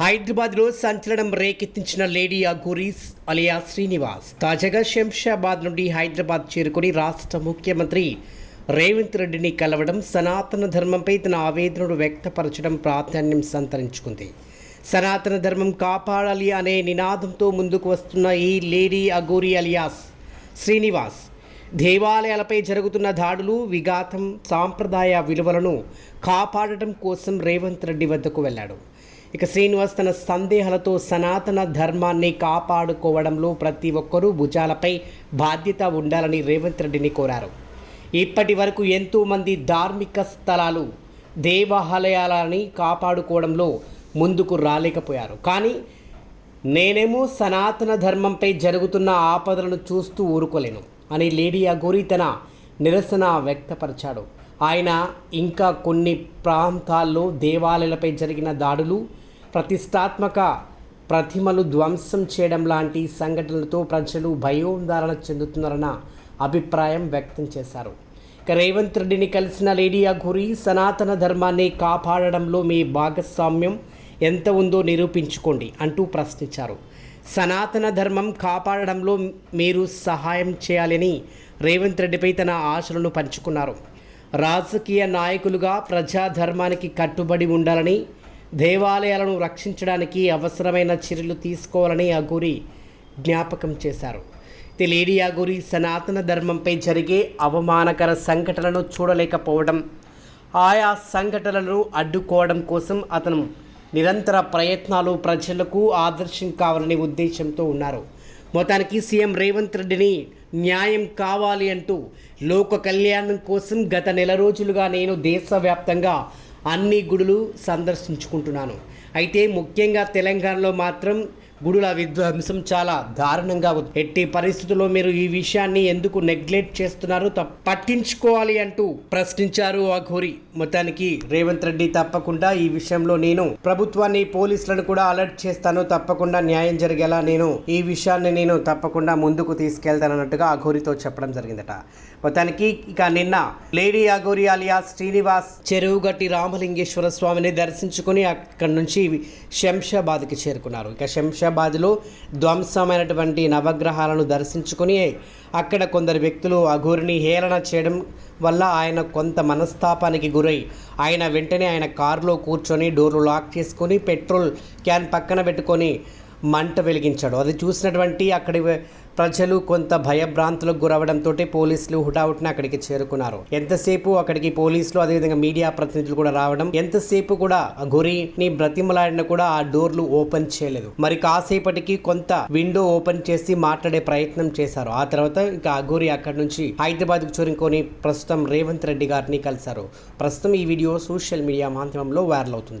హైదరాబాద్లో సంచలనం రేకెత్తించిన లేడీ అగూరీస్ అలియా శ్రీనివాస్ తాజాగా శంషాబాద్ నుండి హైదరాబాద్ చేరుకుని రాష్ట్ర ముఖ్యమంత్రి రేవంత్ రెడ్డిని కలవడం సనాతన ధర్మంపై తన ఆవేదనను వ్యక్తపరచడం ప్రాధాన్యం సంతరించుకుంది. సనాతన ధర్మం కాపాడాలి అనే నినాదంతో ముందుకు వస్తున్న ఈ లేడీ అగూరి అలియాస్ శ్రీనివాస్ దేవాలయాలపై జరుగుతున్న దాడులు విఘాతం సాంప్రదాయ విలువలను కాపాడటం కోసం రేవంత్ రెడ్డి వద్దకు వెళ్ళాడు. ఇక శ్రీనివాస్ తన సందేహాలతో సనాతన ధర్మాన్ని కాపాడుకోవడంలో ప్రతి ఒక్కరూ భుజాలపై బాధ్యత ఉండాలని రేవంత్ రెడ్డిని కోరారు. ఇప్పటి వరకు ఎంతోమంది ధార్మిక స్థలాలు దేవాలయాలని కాపాడుకోవడంలో ముందుకు రాలేకపోయారు. కానీ నేనేమో సనాతన ధర్మంపై జరుగుతున్న ఆపదలను చూస్తూ ఊరుకోలేను అని లేడీ అఘోరి తన నిరసన వ్యక్తపరిచాడు. ఆయన ఇంకా కొన్ని ప్రాంతాల్లో దేవాలయాలపై జరిగిన దాడులు ప్రతిష్టాత్మక ప్రతిమలు ధ్వంసం చేయడం లాంటి సంఘటనలతో ప్రజలు భయోందారణ చెందుతున్నారన్న అభిప్రాయం వ్యక్తం చేశారు. ఇక రేవంత్ రెడ్డిని కలిసిన లేడీ అఘోరి సనాతన ధర్మాన్ని కాపాడడంలో మీ భాగస్వామ్యం ఎంత ఉందో నిరూపించుకోండి అంటూ ప్రశ్నించారు. సనాతన ధర్మం కాపాడడంలో మీరు సహాయం చేయాలని రేవంత్ రెడ్డిపై తన ఆశలను పంచుకున్నారు. రాజకీయ నాయకులుగా ప్రజాధర్మానికి కట్టుబడి ఉండాలని దేవాలయాలను రక్షించడానికి అవసరమైన చర్యలు తీసుకోవాలని అగూరి జ్ఞాపకం చేశారు. ఇది లేడీ సనాతన ధర్మంపై జరిగే అవమానకర సంఘటనలను చూడలేకపోవడం ఆయా సంఘటనలను అడ్డుకోవడం కోసం అతను నిరంతర ప్రయత్నాలు ప్రజలకు ఆదర్శం కావాలనే ఉద్దేశంతో ఉన్నారు. మొత్తానికి సీఎం రేవంత్ రెడ్డిని న్యాయం కావాలి అంటూ లోక కళ్యాణం కోసం గత నెల రోజులుగా నేను దేశవ్యాప్తంగా అన్ని గుడులు సందర్శించుకుంటున్నాను. అయితే ముఖ్యంగా తెలంగాణలో మాత్రం గుడుల విధ్వంసం చాలా దారుణంగా ఉంది. ఎట్టి పరిస్థితుల్లో మీరు ఈ విషయాన్ని ఎందుకు నెగ్లెక్ట్ చేస్తున్నారు? తప్ప పట్టించుకోవాలి అంటూ ప్రశ్నించారు అఘోరి. మొత్తానికి రేవంత్ రెడ్డి తప్పకుండా ఈ విషయంలో నేను ప్రభుత్వాన్ని పోలీసులను కూడా అలర్ట్ చేస్తాను. తప్పకుండా న్యాయం జరిగేలా నేను ఈ విషయాన్ని నేను తప్పకుండా ముందుకు తీసుకెళ్తానన్నట్టుగా అఘోరితో చెప్పడం జరిగిందట. మొత్తానికి ఇక నిన్న లేడీ అఘోరి అలియా శ్రీనివాస్ చెరువుగట్టి రామలింగేశ్వర స్వామిని దర్శించుకుని అక్కడి నుంచి శంషాబాద్కి చేరుకున్నారు. ఇక హైదరాబాద్లో ధ్వంసమైనటువంటి నవగ్రహాలను దర్శించుకుని అక్కడ కొందరు వ్యక్తులు అఘోరిని హేళన చేయడం వల్ల ఆయన కొంత మనస్తాపానికి గురై ఆయన వెంటనే ఆయన కారులో కూర్చొని డోర్లు లాక్ చేసుకొని పెట్రోల్ క్యాన్ పక్కన పెట్టుకొని మంట వెలిగించాడు. అది చూసినటువంటి అక్కడి ప్రజలు కొంత భయభ్రాంతులకు గురవడంతో పోలీసులు హుటాహుటిన అక్కడికి చేరుకున్నారు. ఎంతసేపు అక్కడికి పోలీసులు అదేవిధంగా మీడియా ప్రతినిధులు కూడా రావడం ఎంతసేపు కూడా ఆ గురిని బ్రతిమలాడిన కూడా ఆ డోర్లు ఓపెన్ చేయలేదు. మరి కాసేపటికి కొంత విండో ఓపెన్ చేసి మాట్లాడే ప్రయత్నం చేశారు. ఆ తర్వాత ఇంకా అఘోరి అక్కడి నుంచి హైదరాబాద్కు చేరుకొని ప్రస్తుతం రేవంత్ రెడ్డి గారిని కలిశారు. ప్రస్తుతం ఈ వీడియో సోషల్ మీడియా మాధ్యమంలో వైరల్ అవుతుంది.